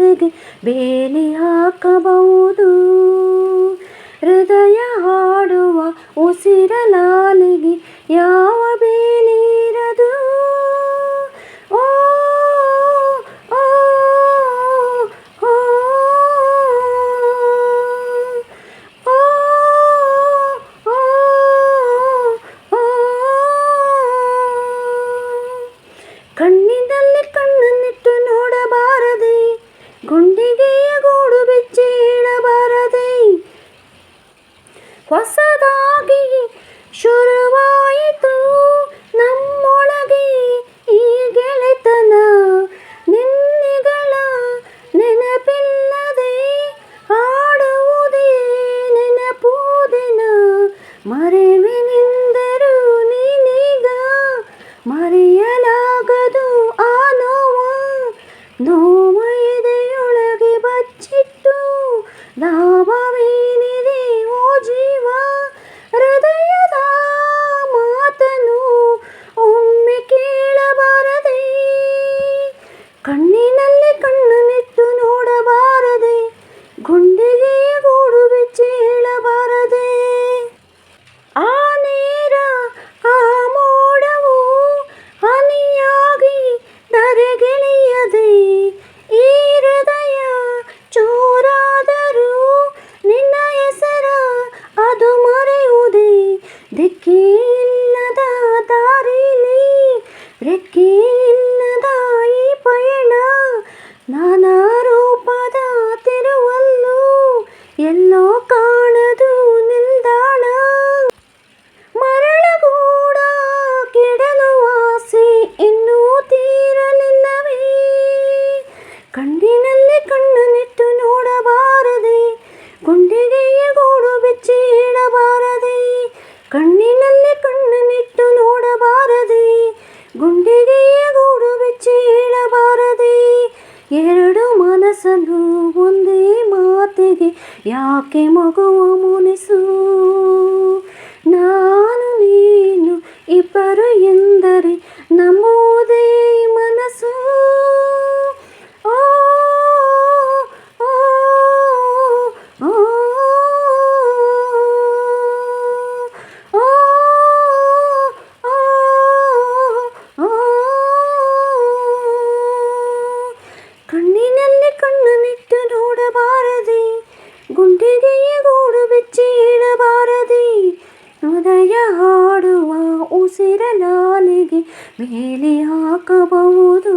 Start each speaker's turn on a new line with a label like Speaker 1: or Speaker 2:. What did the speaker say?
Speaker 1: ಕನಸಿಗೆ ಬೇಲಿ ಹಾಕಬಹುದು. ಹೃದಯ ಹಾಡುವ ಉಸಿರಲಾಲಿಗೆ ಯಾವ ಬೇ ಹೊಸದಾಗಿ ಶುರುವಾಯಿತು. ನಮ್ಮೊಳಗೆ ಈ ಗೆಳೆತನ ನಿನ್ನೆಗಳ ನೆನಪಿಲ್ಲದೆ ಆಡುವುದೇ ನೆನಪುದಿನ ಮರೆವಿನಿಂದರು ನೀನೀಗ ಮರೆಯ ರೆಕ್ಕೆಯಿಲ್ಲದ ದಾರಿಲಿ ರೆಕ್ಕೆಯಿಲ್ಲದ ಈ ಪಯಣ ನಾನಾ ರೂಪದ ತಿರುವಲ್ಲೂ ಎಲ್ಲೋ ನಾನು ಒಂದೇ ಮಾತಿಗೆ ಯಾಕೆ ಮಗುವ ಮುನಿಸು? ಮೇಲೆ ಹಾಕಬಹುದು.